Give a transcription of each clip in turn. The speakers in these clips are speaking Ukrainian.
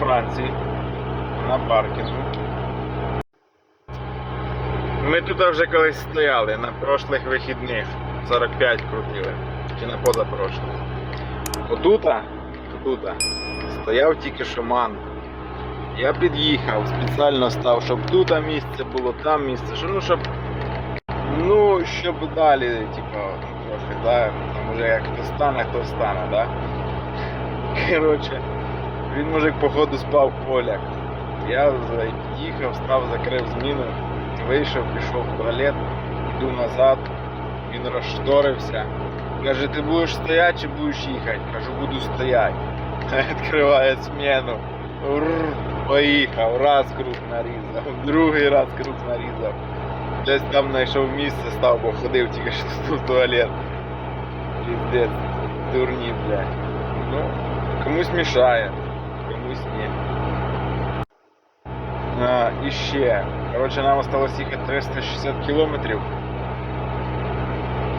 Франції на паркінгу. Ми тут вже колись стояли на прошлих вихідних. 45 крутили. Чи на позапрошлих. Отута, отута, стояв тільки шаман. Я під'їхав, спеціально став, щоб тут місце було, там місце, щоб, ну, щоб, ну, щоб далі, типу, трохи, да, там уже як хто стане, хто стане, да. Коротше, він мужик походу спав в полях. Я під'їхав, став, закрив зміну, вийшов, пішов в туалет, йду назад, він розшторився. Каже, ти будеш стояти чи будеш їхати? Кажу, буду стояти. Відкриває зміну. Поїхав, раз круг нарізав, другий раз круг нарізав. Десь там знайшов місце, став, бо ходив тільки що в туалет. Піздець, дурні, блядь. Ну, комусь мішає, комусь ні. А, і ще. Коротше, нам осталось їхати 360 кілометрів.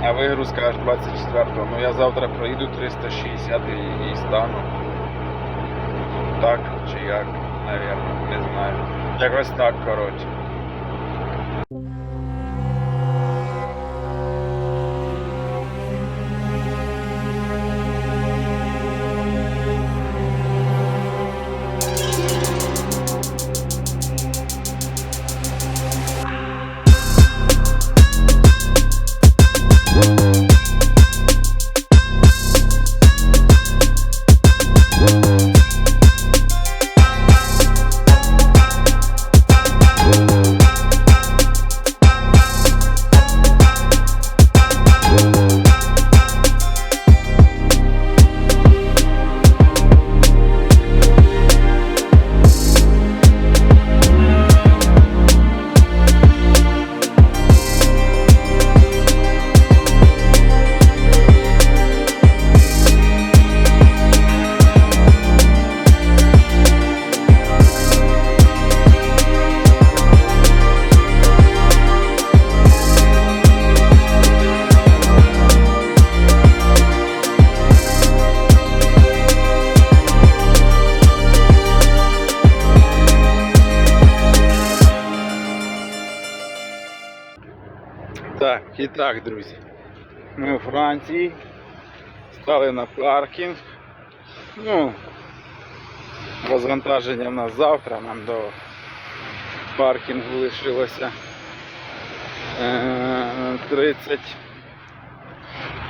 А вигрузка аж 24-го. Ну я завтра проїду 360 і, і стану. Так чи як, навірно, не знаю. Якось так, коротше. І так, друзі. Ми у Франції. Стали на паркінг. Ну, розвантаження в нас завтра, нам до паркінгу лишилося е, 30.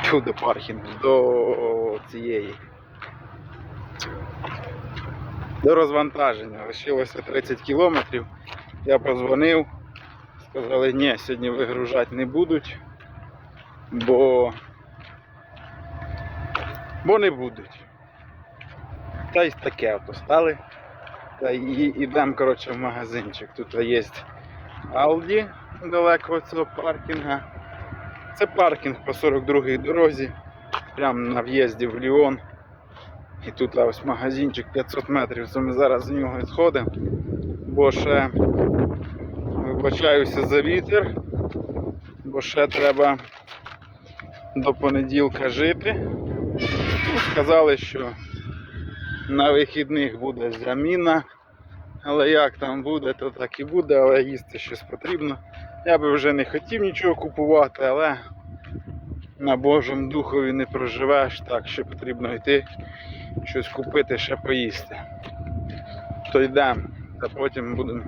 Тьфу, до паркінгу, до цієї. До розвантаження лишилося 30 кілометрів. Я позвонив. Сказали, ні, сьогодні вигружати не будуть, бо, бо не будуть. Та й таке ото стали. Та йдемо, коротше, в магазинчик. Тут є Aldi далеко від цього паркінга. Це паркінг по 42-й дорозі, прямо на в'їзді в Ліон. І тут ось магазинчик 500 метрів, то ми зараз з нього відходимо, бо ще Вибачаюся за вітер, бо ще треба до понеділка жити. Ну, Сказали, що на вихідних буде заміна, але як там буде, то так і буде, але їсти щось потрібно. Я би вже не хотів нічого купувати, але на Божому духові не проживеш, так що потрібно йти щось купити, ще поїсти. То йдемо, та потім будемо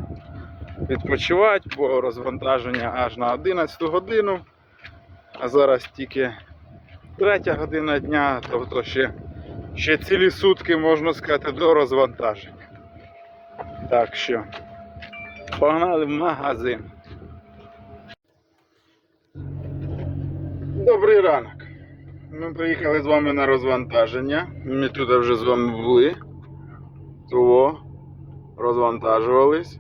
відпочивати, бо розвантаження аж на 11 годину. А зараз тільки 3 година дня, тобто ще, ще цілі сутки, можна сказати, до розвантаження. Так що погнали в магазин. Добрий ранок. Ми приїхали з вами на розвантаження. Ми тут вже з вами були. Того розвантажувались.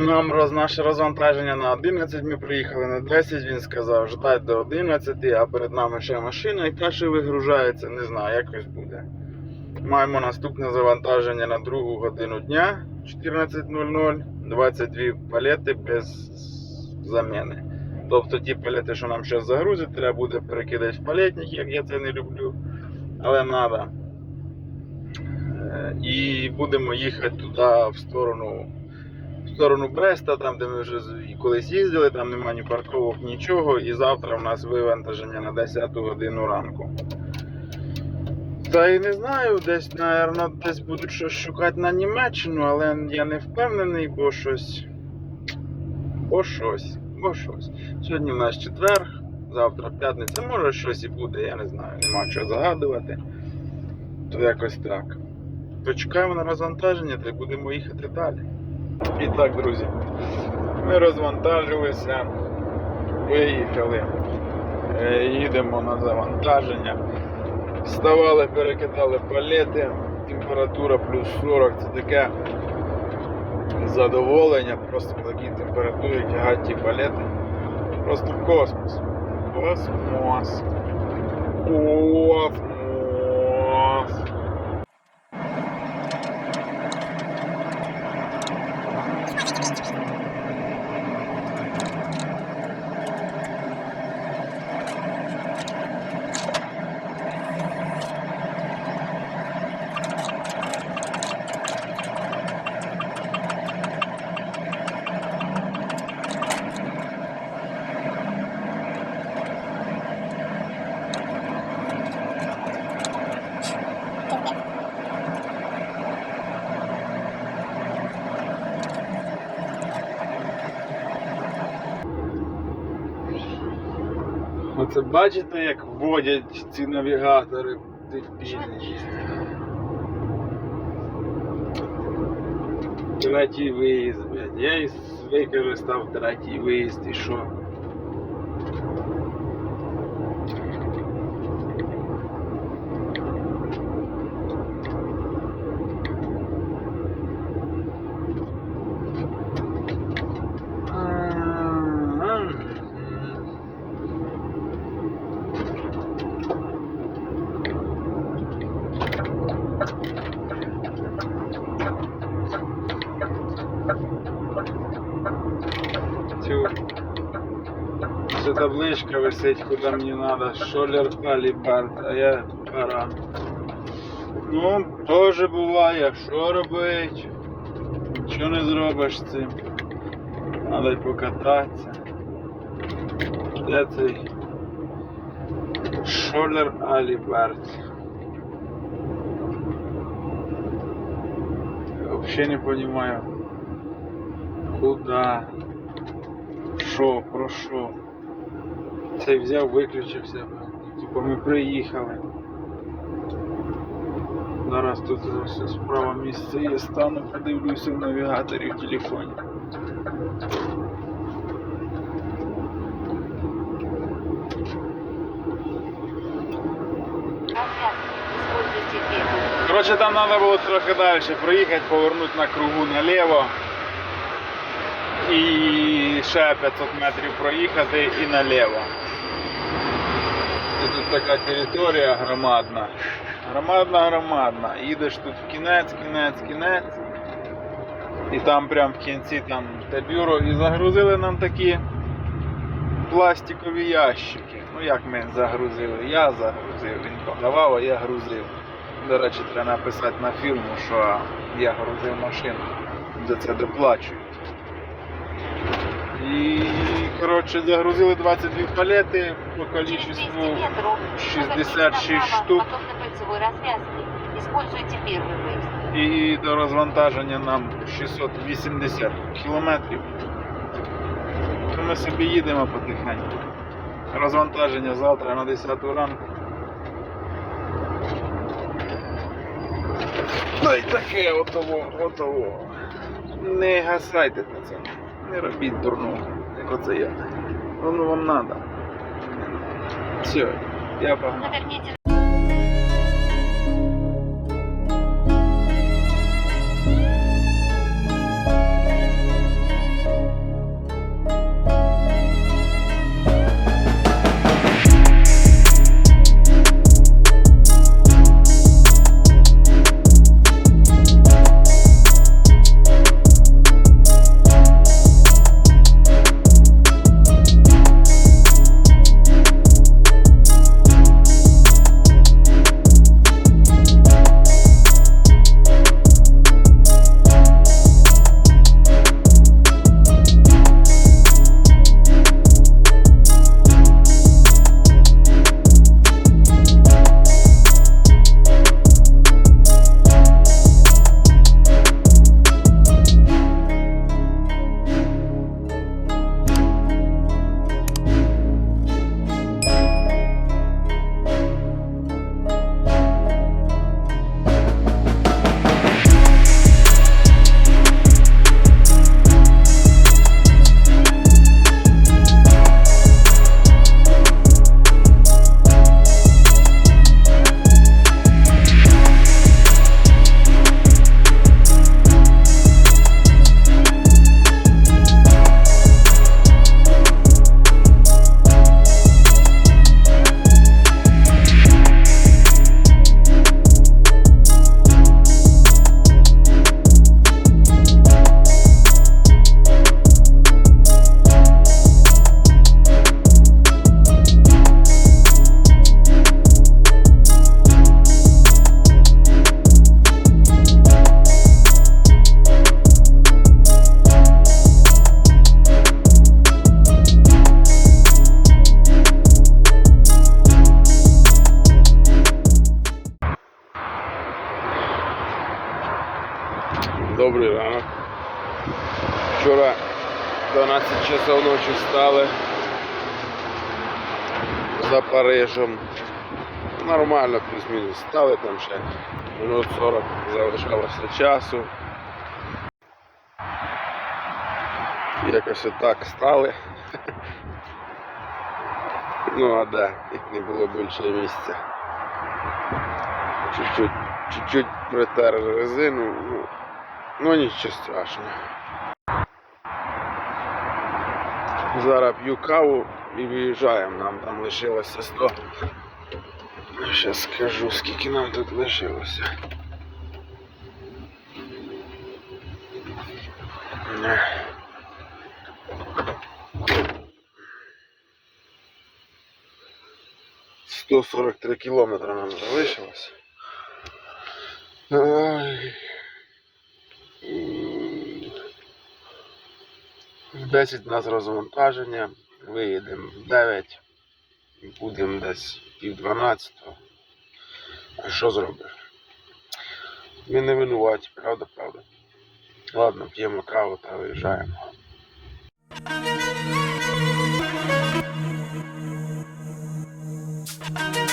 Нам роз, наше розвантаження на 11, ми приїхали на 10, він сказав, ждать до 11, а перед нами ще машина, яка ще вигружається, не знаю, якось буде. Маємо наступне завантаження на другу годину дня 14.00, 22 палети без заміни. Тобто ті палети, що нам зараз загрузять, треба буде перекидати в палетник, як я це не люблю. Але треба. і будемо їхати туди в сторону. Сторону Бреста, там де ми вже колись їздили, там немає ні парковок, нічого. І завтра в нас вивантаження на 10 годину ранку. Та і не знаю, десь, напевно, десь будуть щось шукати на Німеччину, але я не впевнений, бо щось. Бо щось, бо щось. Сьогодні в нас четвер, завтра п'ятниця, може щось і буде, я не знаю, нема чого загадувати. То якось так. То чекаємо на розвантаження та й будемо їхати далі. І так, друзі, ми розвантажилися, виїхали, Е, їдемо на завантаження. Вставали, перекидали палети, температура плюс 40, це таке задоволення, просто по такій температурі тягати ті палети. Просто космос. Космос. Космос. Оце бачите, як вводять ці навігатори дебільні. Третій виїзд, блядь. Я і використав третій виїзд і що? Ця табличка висить, куди мені треба. Шолер Алібард, а я пора. Ну, теж буває, що робить? Нічого не зробиш з цим. Треба й покататися. Де цей Шолер Алібард? Взагалі не розумію. Куда? Що, про що? Цей взяв, виключився. Типу ми приїхали. Зараз тут ось справа місце є, стану, подивлюся в навігаторі в телефоні. Развязки. Используйте первый. Коротше, там треба було трохи далі проїхати, повернути на кругу наліво. І ще 500 метрів проїхати і наліво. Така територія громадна. Громадна, громадна. Їдеш тут в кінець, кінець, кінець. І там прям в кінці там те бюро. І загрузили нам такі пластикові ящики. Ну як ми загрузили? Я загрузив, він подавав, а я грузив. До речі, треба написати на фірму, що я грузив машину, за це доплачують. І, коротше, загрузили 22 палети по Через 200 количеству 66 поверните штук. І до розвантаження нам 680 кілометрів. То ми собі їдемо потихеньку. Розвантаження завтра на 10 ранку. Ну і таке отово, отово. Не гасайте пацани. Не робіть дурного, як оце я. Воно вам надо. Все, я погнав. Парижем. Нормально плюс-мінус стали там ще минут 40 залишалося часу. Якось отак стали. Ну а де, як не було більше місця. Чуть-чуть, чуть-чуть притер резину, ну, ну нічого страшного. Зараз п'ю каву і виїжджаємо. Нам там лишилося 100. Зараз скажу, скільки нам тут лишилося. Сто сорок три кілометри нам залишилось. В 10 у нас розвантаження. Виїдемо в 9. Будемо десь пів 12. А що зробиш? Ми не винуваті, правда, правда. Ладно, п'ємо каву та виїжджаємо. І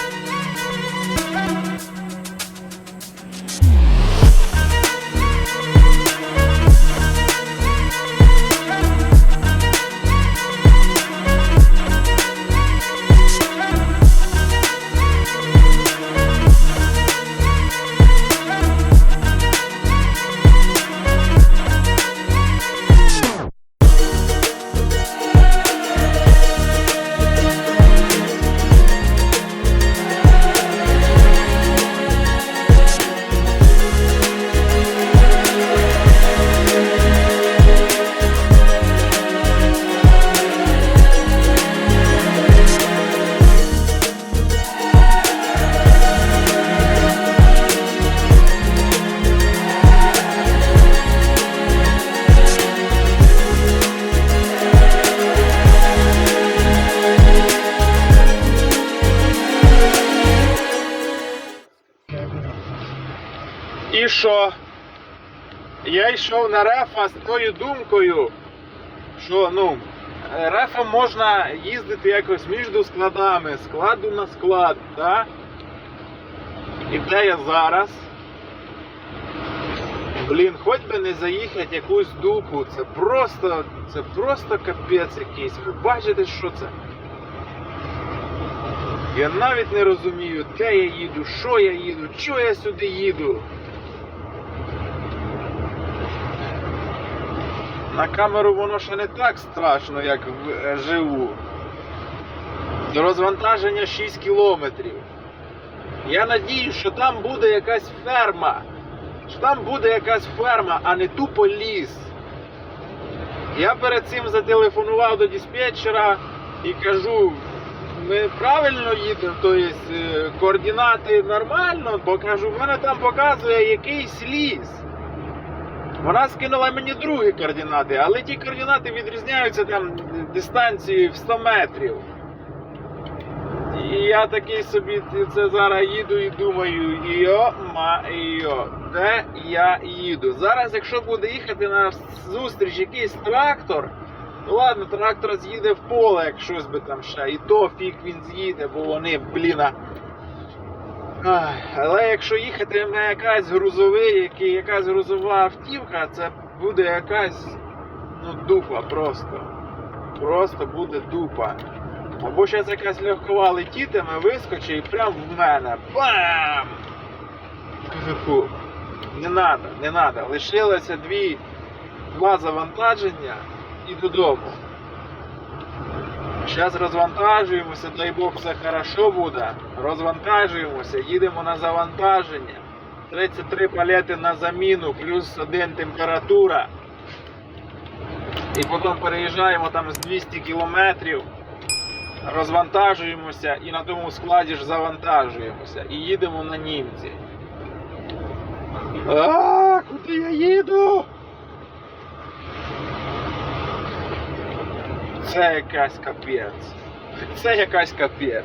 тою думкою, що ну, рефом можна їздити якось між складами, складу на склад, так? І де я зараз? Блін, хоч би не заїхати якусь дупу, це просто, це просто капець якийсь. Ви бачите, що це? Я навіть не розумію, де я їду, що я їду, чого я сюди їду. На камеру воно ще не так страшно, як вживу. До розвантаження 6 кілометрів. Я надіюсь, що там буде якась ферма. Що там буде якась ферма, а не тупо ліс. Я перед цим зателефонував до диспетчера і кажу, ми правильно їдемо, тобто е, координати нормально, бо кажу, в мене там показує якийсь ліс. Вона скинула мені другі координати, але ті координати відрізняються там дистанцією в 100 метрів. І я такий собі це зараз їду і думаю, йо майо, де я їду? Зараз, якщо буде їхати на зустріч якийсь трактор, ну ладно, трактор з'їде в поле, як щось би там ще, і то фіг він з'їде, бо вони, бліна. Але якщо їхати на якась грузовий, який, якась грузова автівка, це буде якась ну, дупа просто. Просто буде дупа. Або зараз якась легкова летітиме, вискочить і прям в мене. Бам! Фу. Не надо, не надо. Лишилося дві, два завантаження і додому. Зараз розвантажуємося, дай Бог все хорошо буде. Розвантажуємося, їдемо на завантаження. 33 палети на заміну, плюс 1 температура. І потім переїжджаємо там з 200 кілометрів, розвантажуємося і на тому складі ж завантажуємося. І їдемо на німці. А, куди я їду? Це якась капець. Це якась капець.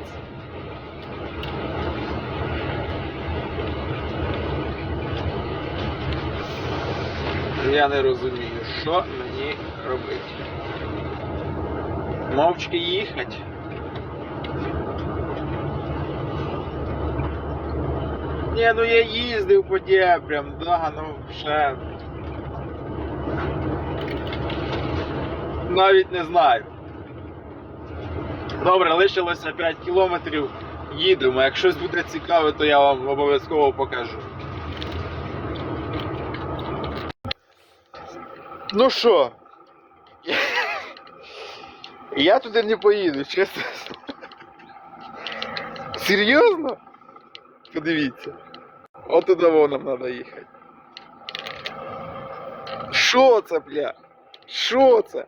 Я не розумію, що мені робити. Мовчки їхати. Ні, ну я їздив по дебрям, да, ну ще. Навіть не знаю. Добре, лишилося 5 кілометрів. Їдемо. Як щось буде цікаве, то я вам обов'язково покажу. Ну що? Я туди не поїду, чесно. Серйозно? Подивіться. От туди нам треба їхати. Що це, бля? Що це?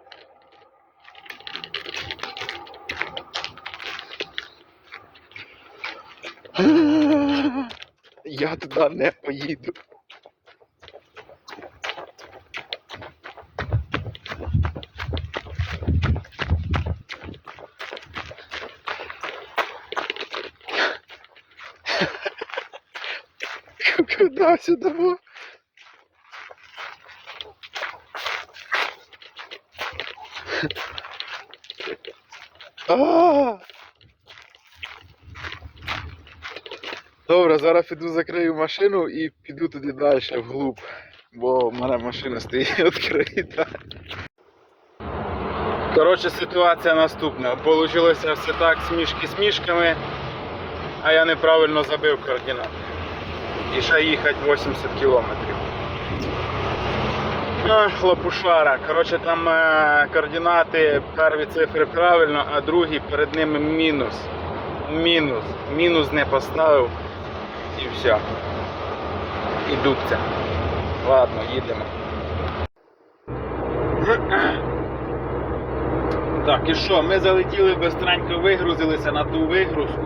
Я туди не поїду. Куда сюда? во? А! Добре, зараз піду закрию машину і піду туди далі вглуб, бо в мене машина стоїть відкрита. Коротше, ситуація наступна. Получилося все так смішки смішками, а я неправильно забив координати. І ще їхати 80 кілометрів. Ах, лопушара. Коротше, там е, координати, перві цифри правильно, а другі перед ними мінус. Мінус. Мінус не поставив. І все. І дубця. Ладно, їдемо. Так, і що, ми залетіли бистренько, вигрузилися на ту вигрузку.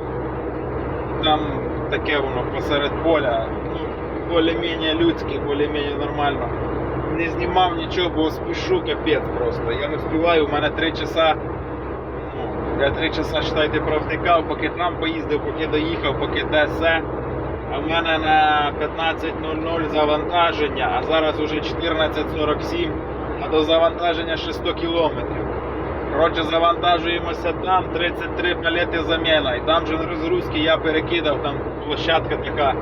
Там таке воно посеред поля. Ну, більш-менш людське, більш-менш нормально. Не знімав нічого, бо спішу капець просто. Я не встигаю, у мене 3 часа. Ну, я 3 часа, считайте, провтикав, поки там поїздив, поки доїхав, поки те все. А в мене на 15.00 завантаження, а зараз уже 14.47, а до завантаження ще 100 кілометрів. Коротше, завантажуємося там, 33 палети заміна. І там же на розгрузки я перекидав, там площадка така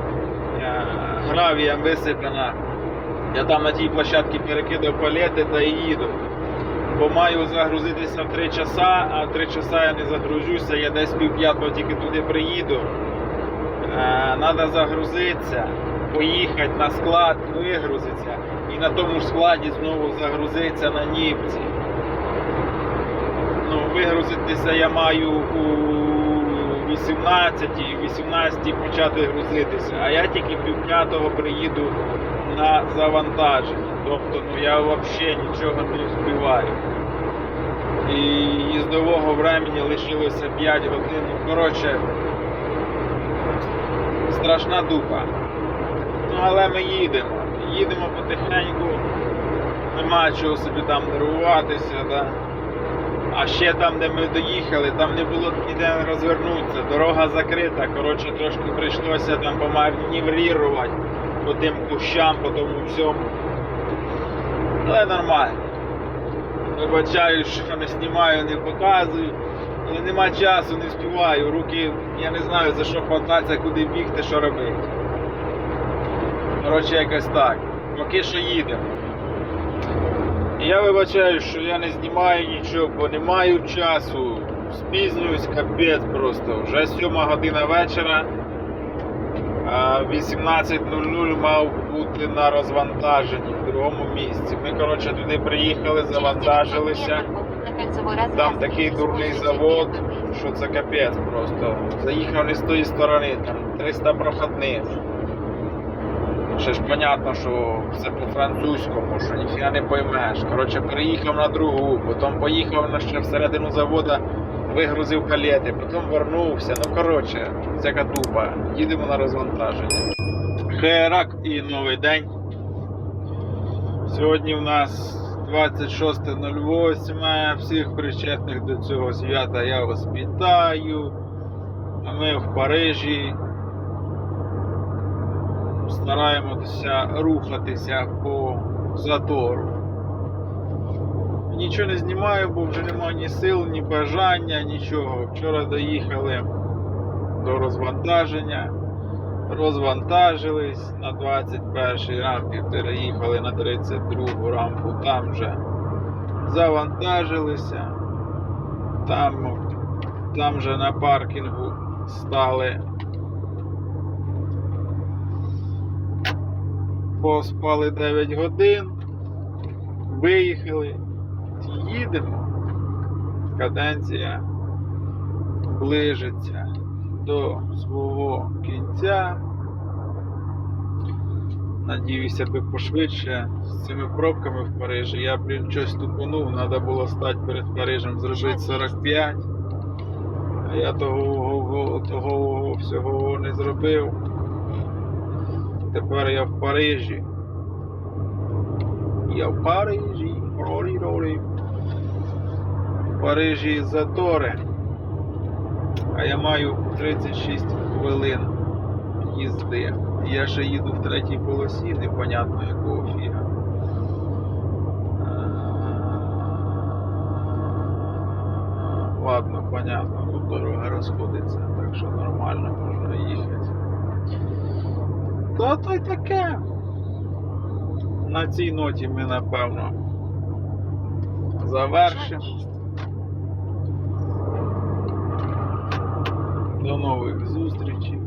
е, гравієм висипана. Я там на тій площадці перекидав палети та і їду. Бо маю загрузитися в 3 часа, а в 3 часа я не загружуся, я десь пів п'ятого тільки туди приїду. Треба загрузитися, поїхати на склад, вигрузитися і на тому ж складі знову загрузитися на ніпці. Ну, вигрузитися я маю у 18 і 18 почати грузитися, а я тільки пів п'ятого приїду на завантаження. Тобто ну, я взагалі нічого не встигаю. І їздового времени лишилося 5 годин. Ну, коротше, страшна дупа. Ну, але ми їдемо. Їдемо потихеньку. Нема чого собі там нервуватися. Да? А ще там, де ми доїхали, там не було ніде розвернутися. Дорога закрита. Коротше, трошки прийшлося там поманеврувати по тим кущам, по тому всьому. Але нормально. Вибачаю, що не знімаю, не показую. Але нема часу, не співаю. Руки, я не знаю за що хвататися, куди бігти, що робити. Коротше, якось так. Поки що їдемо. Я вибачаю, що я не знімаю нічого, бо не маю часу. Спізнююсь, капець просто. Вже 7 година вечора. А 18.00 мав бути на розвантаженні в другому місці. Ми, коротше, туди приїхали, завантажилися. Там такий дурний завод, що це капець просто. Заїхав не з тої сторони, там 300 проходних. Ще ж понятно, що все по-французькому, що ніфіга не поймеш. Коротше, переїхав на другу, потім поїхав на ще всередину завода, вигрузив палети, потім вернувся. Ну коротше, всяка тупа. Їдемо на розвантаження. Херак і новий день. Сьогодні в нас 26.08. Всіх причетних до цього свята я вас вітаю. Ми в Парижі стараємося рухатися по затору. Нічого не знімаю, бо вже немає ні сил, ні бажання, нічого. Вчора доїхали до розвантаження. Розвантажились на 21 рампі, переїхали на 32 рампу, там вже завантажилися. Там, там же на паркінгу стали. Поспали 9 годин, виїхали, їдемо. Каденція ближиться до свого кінця. Надіюся би пошвидше з цими пробками в Парижі. Я, блін, щось тупонув, треба було стати перед Парижем, зробити 45. А я того, того всього не зробив. Тепер я в Парижі. Я в Парижі. Ролі, ролі. В Парижі затори. А я маю 36 хвилин їзди. Я ще їду в третій полосі, непонятно якого фіга. Ладно, понятно, тут дорога розходиться, так що нормально можна їхати. Та то й таке. На цій ноті ми напевно завершимо. До нових зустрічей.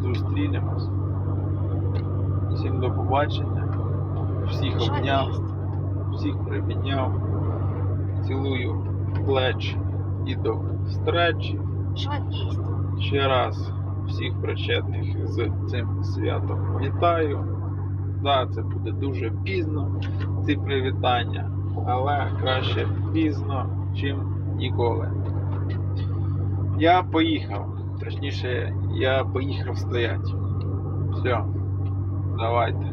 Зустрінемось. Всім до побачення. Всіх обняв, всіх припідняв. Цілую в плечі і до встречі. Ще раз всіх причетних з цим святом вітаю. Да, це буде дуже пізно, ці привітання, але краще пізно, чим ніколи. Я поїхав. Точніше, я поїхав стояти. Все, давайте.